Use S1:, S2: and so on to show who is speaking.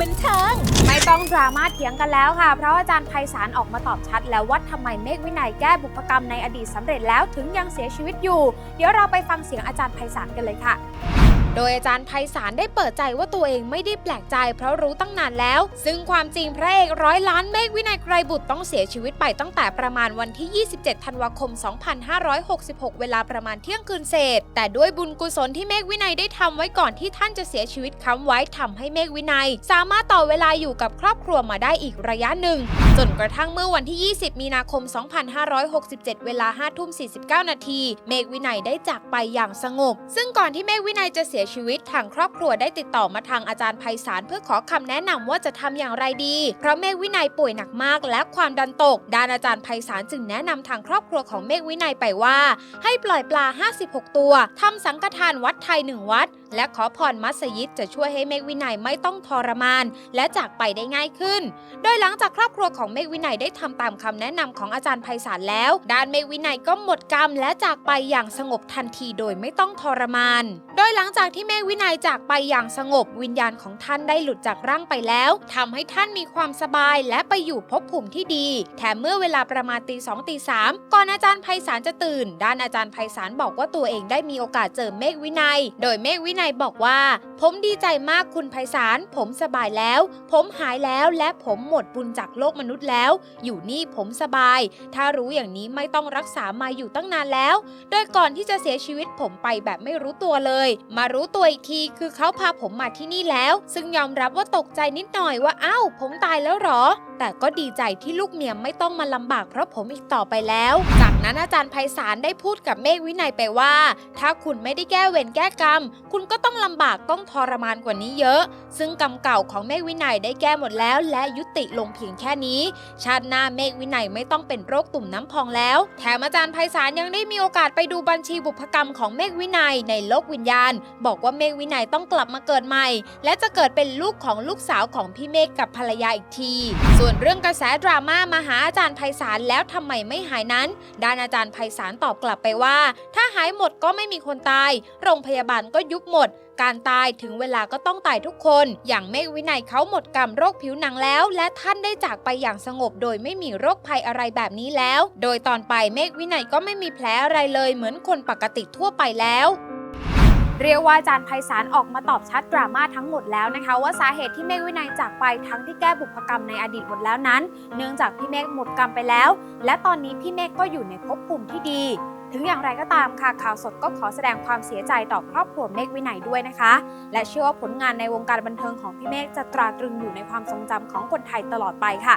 S1: บันเทิง
S2: ไม่ต้องดราม่าเถียงกันแล้วค่ะ เพราะอาจารย์ไพศาลออกมาตอบชัดแล้วว่าทำไมเมฆวินัยแก้บุพกรรมในอดีตสำเร็จแล้วถึงยังเสียชีวิตอยู่ เดี๋ยวเราไปฟังเสียงอาจารย์ไพศาลกันเลยค่ะ โดยอาจารย์ไพศาลได้เปิดใจว่าตัวเองไม่ได้แปลกใจ เพราะรู้ตั้งนานแล้ว ซึ่งความจริงพระเอกร้อยล้านเมฆวินัยไกรบุตรต้องเสียชีวิตไปตั้งแต่ประมาณวันที่ 27 ธันวาคม 2566 เวลาประมาณเที่ยงคืนเศษ แต่ด้วยบุญกุศลที่เมฆวินัยได้ทำไว้ก่อนที่ท่านจะเสียชีวิตค้ำไว้ทำให้เมฆวินัย สามารถต่อเวลาอยู่กับครอบครัวมาได้อีกระยะหนึ่ง จนกระทั่งเมื่อวันที่ 20 มีนาคม 2567 เวลา5ทุ่ม 49 นาที เมฆวินัยได้จากไปอย่างสงบ ซึ่งก่อนที่เมฆวินัยจะเสียชีวิตทางครอบครัวได้ติดต่อมาทางอาจารย์ไพศาลเพื่อขอคำแนะนำว่าจะทำอย่างไรดี เพราะเมฆวินัยป่วยหนักมาก และความดันตก ด้านอาจารย์ไพศาลจึงแนะนำทางครอบครัวของเมฆวินัยไปว่า ให้ปล่อยปลา 56 ตัวทำสังฆทานวัดไทยหนึ่งวัด และขอพรมัสยิดจะช่วยให้เมฆวินัยไม่ต้องทรมาน และจากไปได้ง่ายขึ้น โดยหลังจากครอบครัวของเมฆวินัยได้ทำตามคำแนะนำของอาจารย์ไพศาลแล้ว ด้านเมฆวินัยก็หมดกรรมและจากไปอย่างสงบทันทีโดยไม่ต้องทรมาน โดยหลังจากที่เมฆวินัยจากไปอย่างสงบวิญญาณของท่านได้หลุดจากร่างไปแล้วทำให้ท่านมีความสบายและไปอยู่ภพภูมิที่ดี แถมเมื่อเวลาประมาณตีสองตีสามก่อนอาจารย์ไพศาลจะตื่น ด้านอาจารย์ไพศาลบอกว่าตัวเองได้มีโอกาสเจอเมฆวินัย โดยเมฆวินัยบอกว่า ผมดีใจมากคุณไพศาลผมสบายแล้ว ผมหายแล้วและผมหมดบุญจากโลกมนุษย์แล้ว อยู่นี่ผมสบาย ถ้ารู้อย่างนี้ไม่ต้องรักษามาอยู่ตั้งนานแล้ว โดยก่อนที่จะเสียชีวิตผมไปแบบไม่รู้ตัวเลย มารู้รู้ตัวอีกทีคือเขาพาผมมาที่นี่แล้ว ซึ่งยอมรับว่าตกใจนิดหน่อยว่าอ้าวผมตายแล้วหรอ แต่ก็ดีใจที่ลูกเมียไม่ต้องมาลำบากเพราะผมอีกต่อไปแล้ว จากนั้นอาจารย์ไพศาลได้พูดกับเมฆวินัยไปว่า ถ้าคุณไม่ได้แก้เวรแก้กรรม คุณก็ต้องลำบากต้องทรมานกว่านี้เยอะ ซึ่งกรรมเก่าของเมฆวินัยได้แก้หมดแล้วและยุติลงเพียงแค่นี้ ชาติหน้าเมฆวินัยไม่ต้องเป็นโรคตุ่มน้ำพองแล้ว แถมอาจารย์ไพศาลยังได้มีโอกาสไปดูบัญชีบุพกรรมของเมฆวินัยในโลกวิญญาณ บอกว่าเมฆวินัยต้องกลับมาเกิดใหม่ และจะเกิดเป็นลูกของลูกสาวของพี่เมฆกับภรรยาอีกทีส่วนเรื่องกระแสดราม่ามาหาอาจารย์ไพศาลแล้วทำไมไม่หายนั้น ด้านอาจารย์ไพศาลตอบกลับไปว่า ถ้าหายหมดก็ไม่มีคนตาย โรงพยาบาลก็ยุบหมด การตายถึงเวลาก็ต้องตายทุกคน อย่างเมฆวินัยเขาหมดกรรมโรคผิวหนังแล้ว และท่านได้จากไปอย่างสงบโดยไม่มีโรคภัยอะไรแบบนี้แล้ว โดยตอนไปเมฆวินัยก็ไม่มีแผลอะไรเลยเหมือนคนปกติทั่วไปแล้ว เรียกว่าอาจารย์ไพศาลออกมาตอบชัดดราม่าทั้งหมดแล้วนะคะ ว่าสาเหตุที่เมฆวินัยจากไปทั้งที่แก้บุพกรรมในอดีตหมดแล้วนั้น เนื่องจากพี่เมฆหมดกรรมไปแล้ว และตอนนี้พี่เมฆก็อยู่ในภพภูมิที่ดี ถึงอย่างไรก็ตามค่ะข่าวสดก็ขอแสดงความเสียใจต่อครอบครัวเมฆวินัยด้วยนะคะ และเชื่อว่าผลงานในวงการบันเทิงของพี่เมฆจะตราตรึงอยู่ในความทรงจำของคนไทยตลอดไปค่ะ